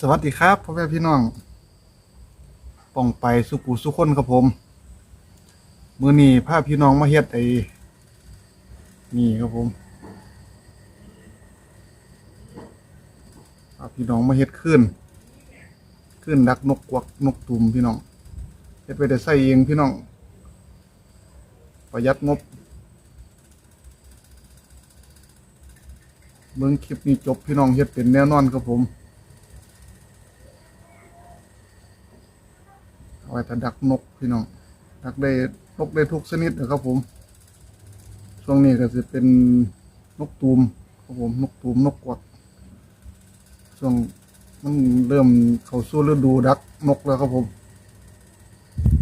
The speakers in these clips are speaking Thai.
สวัสดีครับพ่อแม่พี่น้องป้องไปสุกูสุคนครับผมมือนี้พาพี่น้องมาเฮ็ดไอ้นี่ครับผมพาพี่น้องมาเฮ็ดขึ้นขึ้นดักนกกวักนกตุ่มพี่น้องเฮ็ดไปได้ใส่เองพี่น้อง ประหยัดงบเบิ่งคลิปนี้จบพี่น้องเฮ็ดเป็นแน่นอนครับผม เอา ไว้ถ้าดักนกพี่น้องดักได้นกได้ทุกชนิดนะครับผม ช่วงนี้ก็จะเป็นนกตูมครับผมนกตูมนกกวักช่วงมันเริ่มเข้าสู่ฤดูดักนกแล้วครับผม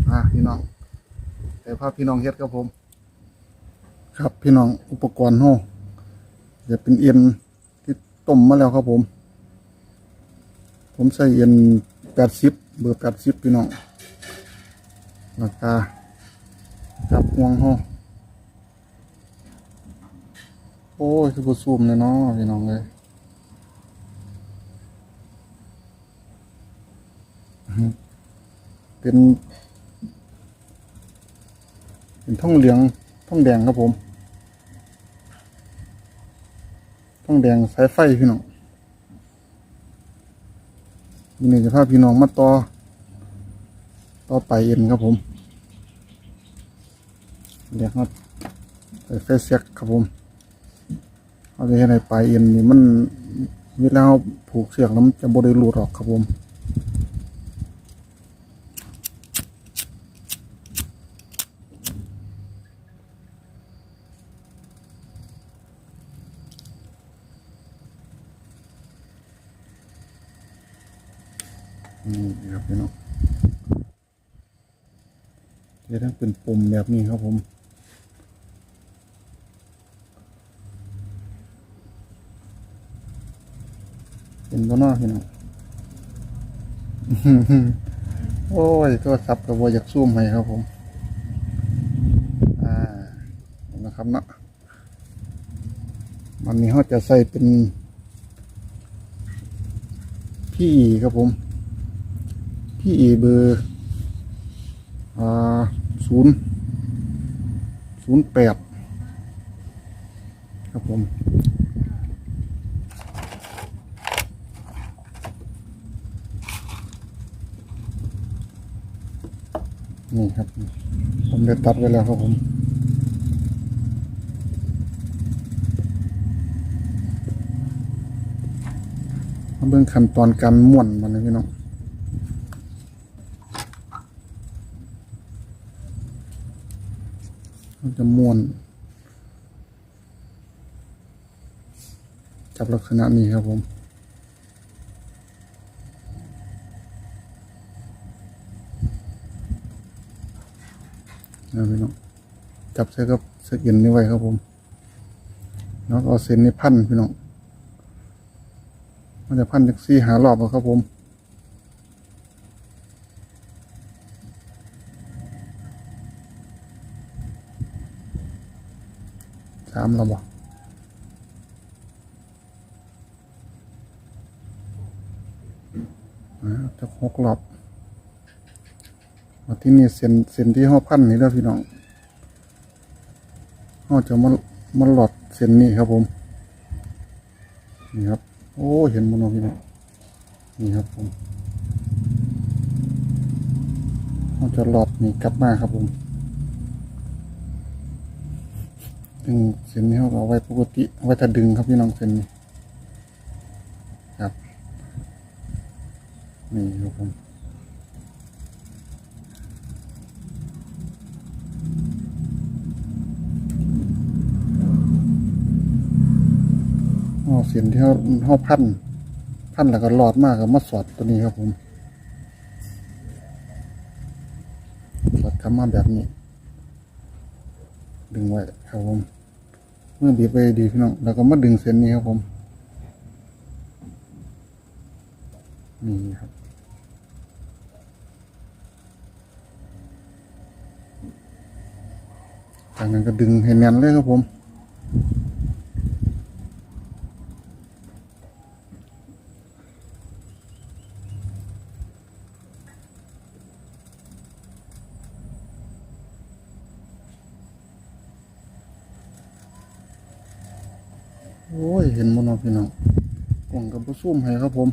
อ่าพี่น้องแต่ภาพพี่น้องเฮ็ดครับผม ครับพี่น้องอุปกรณ์ห้อจะเป็นเอ็นที่ต้มมาแล้วครับผม ผมใส่เอ็นแปดสิบเบอร์แปดสิบพี่น้อง ราคาจับห่วงห้องโอ้ย คือบุซูมเลยเนาะพี่น้องเลยเป็น เป็นท่องเหลืองท่องแดงครับผมท่องแดงสายไฟพี่น้องมีหนึ่งจะพาพี่น้องมาต่อ ต่อไปเอ็นครับผม เดี๋ยวครับใส่ไฟเสียกครับผมเอาไปให้ในปลายเอ็นนี่มันเวลาผูกเสือกแล้วมันจะบริรูดออกครับผมนี่ครับพี่น้อง จะได้เป็นปุ่มแบบนี้ครับผมเป็นตัวนอกพี่น้องโอ้ยตัวซับกับบอยากซูมให้ครับผม อ่านะครับเนาะมันนี้เขาจะใส่เป็นพี่ครับผม พี่เบอร์ ศูนย์ศูนย์แปดครับผมนี่ครับ ผมได้ตัดไว้แล้วครับผมมาเบิ่งขั้นตอนการม้วนมันนะพี่น้อง มันจะม้วน จับลักษณะนี้ครับผมนะพี่น้องจับใส่กับสกินนี้ไว้ครับผมแล้วก็เอาเส้นนี้พันพี่น้องมันจะพันจากซี่หารอบครับผม สามเระบอกจะหกรอบมาที่นี่เส้นเส้นที่ห้อพันนี่แล้วพี่น้องห้อจะมามาหลอดเส้นนี้ครับผม นี่ครับ โอ้เห็นมันพี่น้องนี่ครับผมห้อจะหลอดนี่กลับมาครับผม ดึงเส้นนี้เขาก็เอาไว้ปกติไว้ถ้าดึงครับพี่น้องเส้นนี้ครับนี่ครับผมอ๋อเส้นที่เขาเขาพัน พันแล้วก็หลอดมากก็มาสอดตัวนี้ครับผมสอดกลับมาแบบนี้ ดึงไว้ครับผม มื่อบีบไปดีพี่น้องแล้วก็มาดึงเส้นนี้ครับผมนี่ครับจากนั้นก็ดึงให้แน่นเลยครับผม โอ้ย เห็นบ่เนาะพี่น้องกล่องกับบ่ซูมให้ครับผม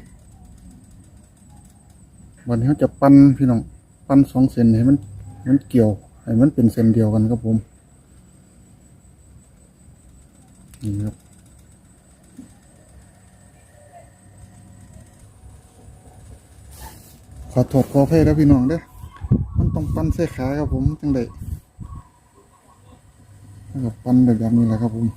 วันนี้เขาจะปั้นพี่น้อง ปั้นสองเส้นให้มัน มันเกี่ยว ให้มันเป็นเส้นเดียวกันครับผม นี่ครับขอโทษขออภัยแล้วพี่น้องเด้อมันต้องปั้นเส้ขาครับผมจังไดแล้วก็ปั้นแบบนี้แหละครับผม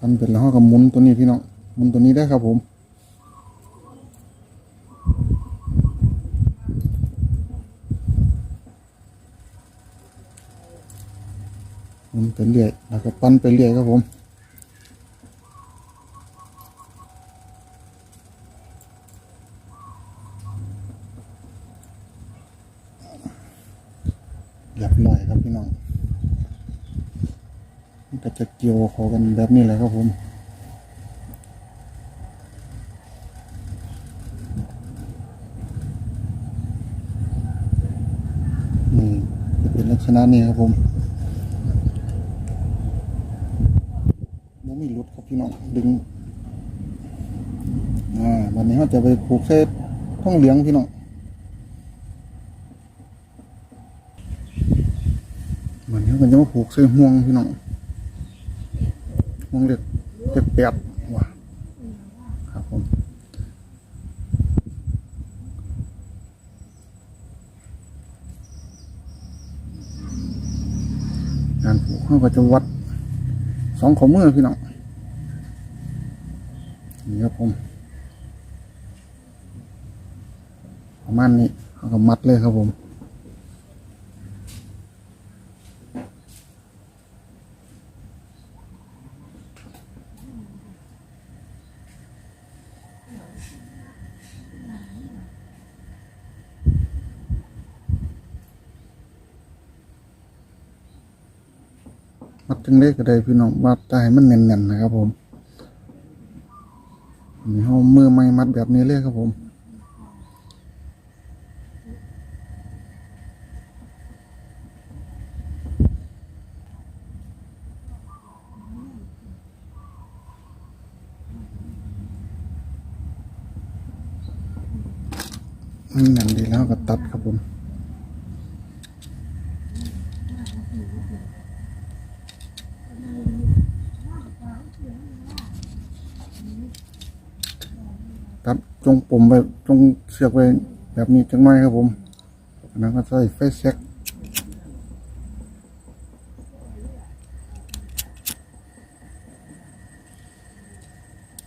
ปั้นเป็นแล้วก็หมุนตัวนี้พี่น้องหมุนตัวนี้ได้ครับผมหมุนไปเรื่อยแล้วก็ปั้นไปเรื่อยครับผมเรียบร้อยครับพี่น้อง ก็จะเกี่ยวเขอกันแบบนี้แหละครับผมนี่จะเป็นลักษณะนี้ครับผมไม่มีรุดครับพี่น้องดึง อ่าวันนี้เราจะไปผูกเส้นท่องเหลืองพี่น้องมันนี้มันจะมาผูกเส้นห่วงพี่น้อง ห่วงเล็กเล็กแปดว่ะครับผมการผูกเขาก็จะวัดสองข้อมือพี่น้องนี่ครับผมประมาณนี้เขาก็มัดเลยครับผม จังเล็กก็ได้พี่น้องมัดให้มันแน่นๆนะครับผมมีห้องมือไม้มัดแบบนี้เลยครับผมมันแน่นดีแล้วก็ตัดครับผม ตัดจงปุ่มไปจงเสือกไปแบบนี้จังหน่ครับผมอันนั้นก็ใส่ไฟแซ็ก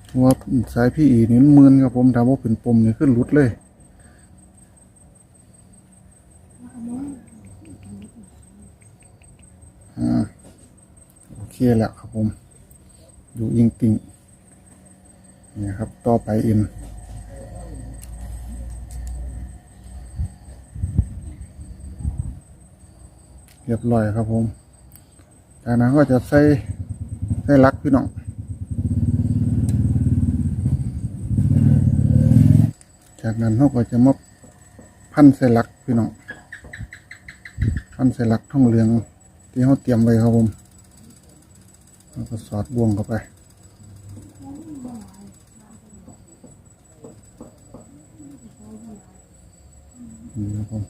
เพราะว่าสายพี่อีนี่มันมืนครับผมถามว่าเป็นปุ่มนี่ขึ้นหลุดเลยอ่าโอเคแหล้วครับผมอยู่อิงติงนี่ครับ ต่อไปอิน เรียบร้อยครับผม จากนั้นก็จะใส่ใส่ลักพี่น้องจากนั้นเราก็จะมาพันใส่ลักพี่น้องพันใส่ลักท่องเหลืองที่เขาเตรียมไว้ครับผมแล้วก็สอดบ่วงเข้าไปนี่ครับผม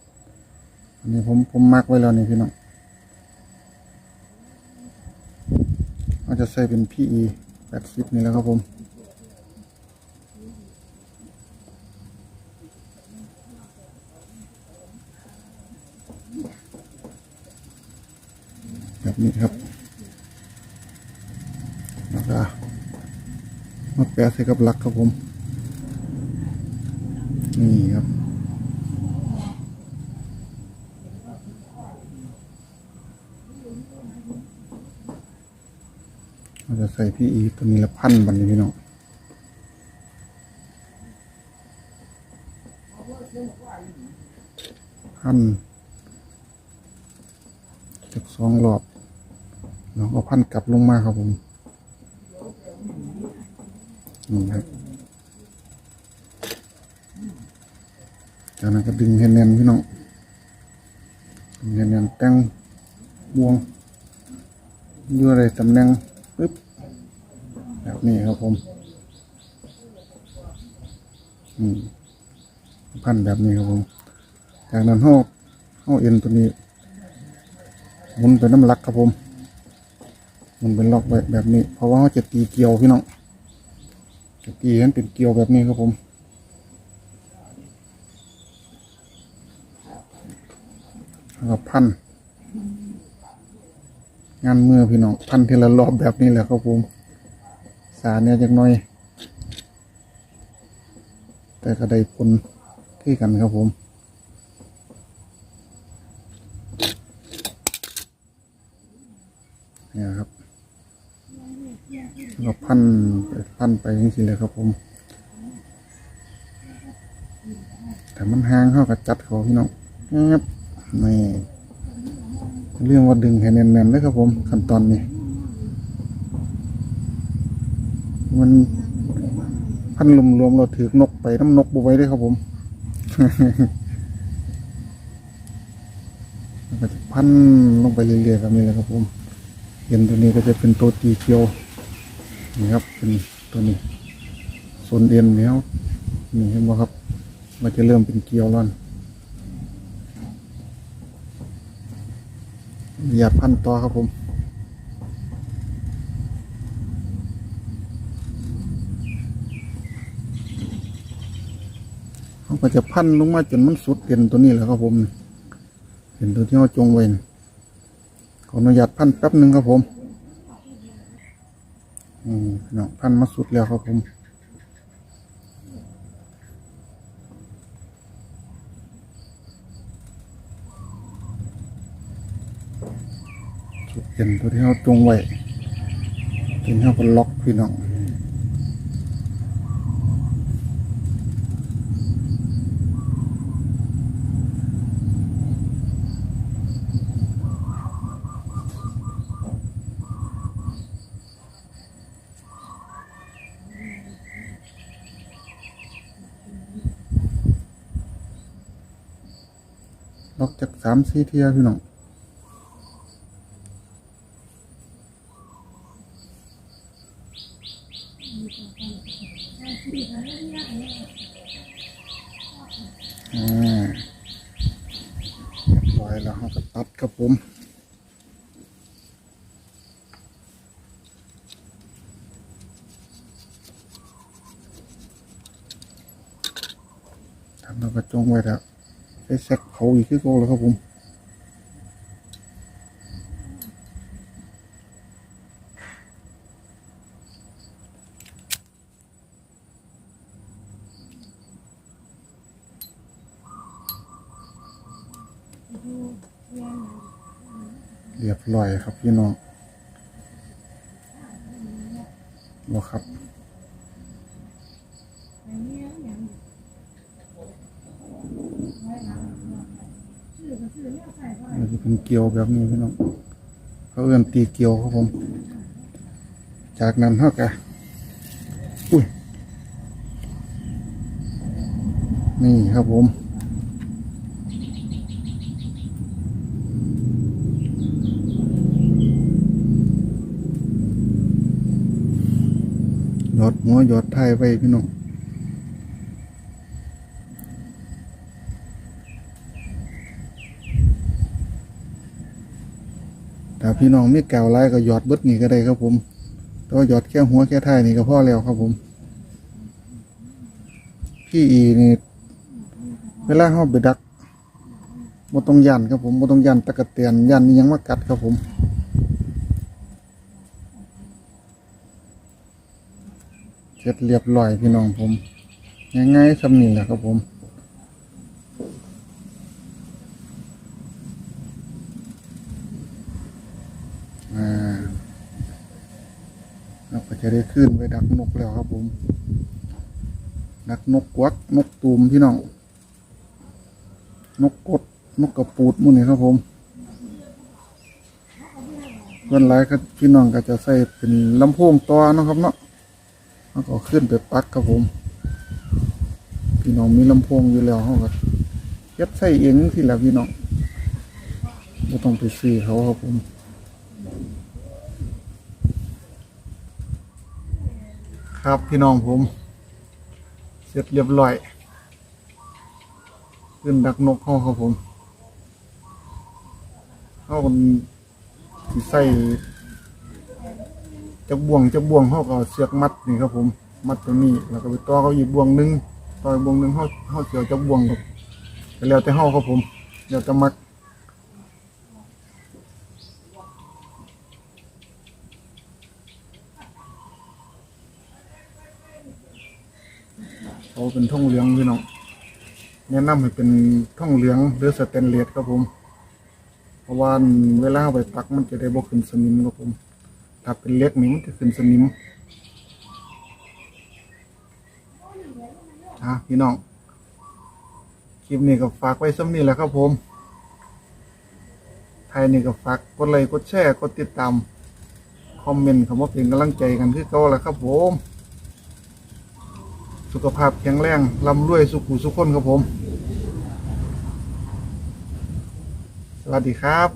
อันนี้ผมผมมักไว้แล้วนี่พี่น้องาจะใส่เป็น PE 80 นี่แล้วครับผม แบบนี้ครับ แล้วก็มาแปะใส่กับหลักครับผม นี่ครับ เราจะใส่พี่อีตัวนี้ละพันบันนี้พี่น้องพันจากสองรอบแล้วก็พันกลับลงมาครับผมนี่ครับจากนั้นก็ดึงให้แน่นพี่น้องดึงให้แน่นแต่งบวงอยู่อะไรตำแหน่ง แบบนี้ครับผม อืมพันแบบนี้ครับผม จากนั้นห่อห่อเอ็นตัวนี้หมุนไปน้ำลักครับผม มันเป็นล็อกไว้แบบนี้ เพราะว่าเขาจะตีเกลียวพี่น้องจะตีให้มันเป็นเกลียวแบบนี้ครับผมแล้วพัน งานเมื่อพี่น้อง พันทีละรอบแบบนี้แหละครับผม สารเนี่ยจักหน่อย แต่ก็ได้ผลที่กันครับผมเนี่ยครับก็พันไปพันไปจริงๆเลยครับผมแต่มันห่างเข้ากับจัดเขาพี่น้องแอบนี่เรื่องว่าดึงให้แน่นๆเลยครับผมขั้นตอนนี้ มันพันรวมๆเราถือนกไปน้ำนกบุไว้ด้วยครับผมมันก็จะพันลงไปเรื่อยๆแบบนี้เลยครับผมเห็นตัวนี้ก็จะเป็นตัวตีเกียวนี่ครับ เป็นตัวนี้โซนเอ็นแล้วนี่เห็นไหมครับมันจะเริ่มเป็นเกียวแล้วนอย่าพันต่อครับผม เขาก็จะพันลงมาจนมันสุดเอ็นตัวนี้แหละครับผมเห็นตัวที่เขาจงไว้นี่ขออนุญาตพันแป๊บหนึ่งครับผมอืมเนาะพันมาสุดแล้วครับผมสุดเอ็นตัวที่เขาจงไว้ทีนี้เขาก็ล็อกพี่น้อง สามสี่เทียพี่น้องอ่าเรียบร้อยแล้วเราก็ตัดครับผมทำแล้วก็จงไว้แล้ว ไปแซกเขาอีกคือโกแล้วครับผมเรียบร้อยครับพี่น้องบอครับ มันจะ เป็นเกลียวแบบนี้พี่น้องเขาเอื้อนตีเกลียวครับผม จากนั้นเท่ากับอุ้ยนี่ครับผมหยอดหัวหยอดไทยไว้พี่น้องถ้า พี่น้องมีแก้วไรก็หยอดเบิดนี่ก็ได้ครับผมแต่ว่าหยอดแค่หัวแค่ท้ายนี่ก็พอแล้วครับผม พี่อีนี่เวลาเข้าไปดักบ่ต้องยันครับผมบ่ต้องยันตะกะเตียนยันนี่ยังมากัดครับผมเสร็จเรียบร้อยพี่น้องผมง่ายๆสำนีแหละครับผม อ่าเราก็ จะได้ขึ้นไปดักนกแล้วครับผม ดักนกกวักนกตูมพี่น้อง นกกดนกกระปูดมุ่นี่ครับผมส่วนหลายก็พี่น้องก็จะใส่เป็นลำโพงต่อเนะครับเนาะแล้วก็ขึ้นไปปักครับผม พี่น้องมีลำโพงอยู่แล้วเขาก็ย็บใส่เองที่แหละพี่น้องไม่ต้องไปซื้อเขาครับผม ครับพี่น้องผม เสร็จเรียบร้อย ขึ้นดักนกเขาครับผมเขาคนที่ใส่จักบ่วงจักบ่วงเขาก็เอาเสือกมัดนี่ครับผม มัดตัวนี้แล้วก็ไปต่อเขาอีกบ่วงหนึงต่ออีกบ่วงหนึงเขาเขาเสียวจักบ่วงครับแล้วแต่เขาครับผมแล้วแต่มัก เป็นท่องเหลืองพี่น้องแนะนำให้เป็นท่องเหลืองหรือสแตนเลสครับผม เพราะว่าเวลาไปปักมันจะได้บ่ขึ้นสนิมครับผม ถ้าเป็นเล็กนี่มันจะขึ้นสนิมฮะพี่น้องคลิปนี้ก็ฝากไว้ซ้ำนี้แหละครับผมไทยนี่ก็ฝากกดไลค์กดแชร์กดติดตาม คอมเมนต์คำว่าเป็นกำลังใจกันคือเก่าแหละครับผม สุขภาพแข็งแรงลำรวยสุขุสุขคนครับผม สวัสดีครับ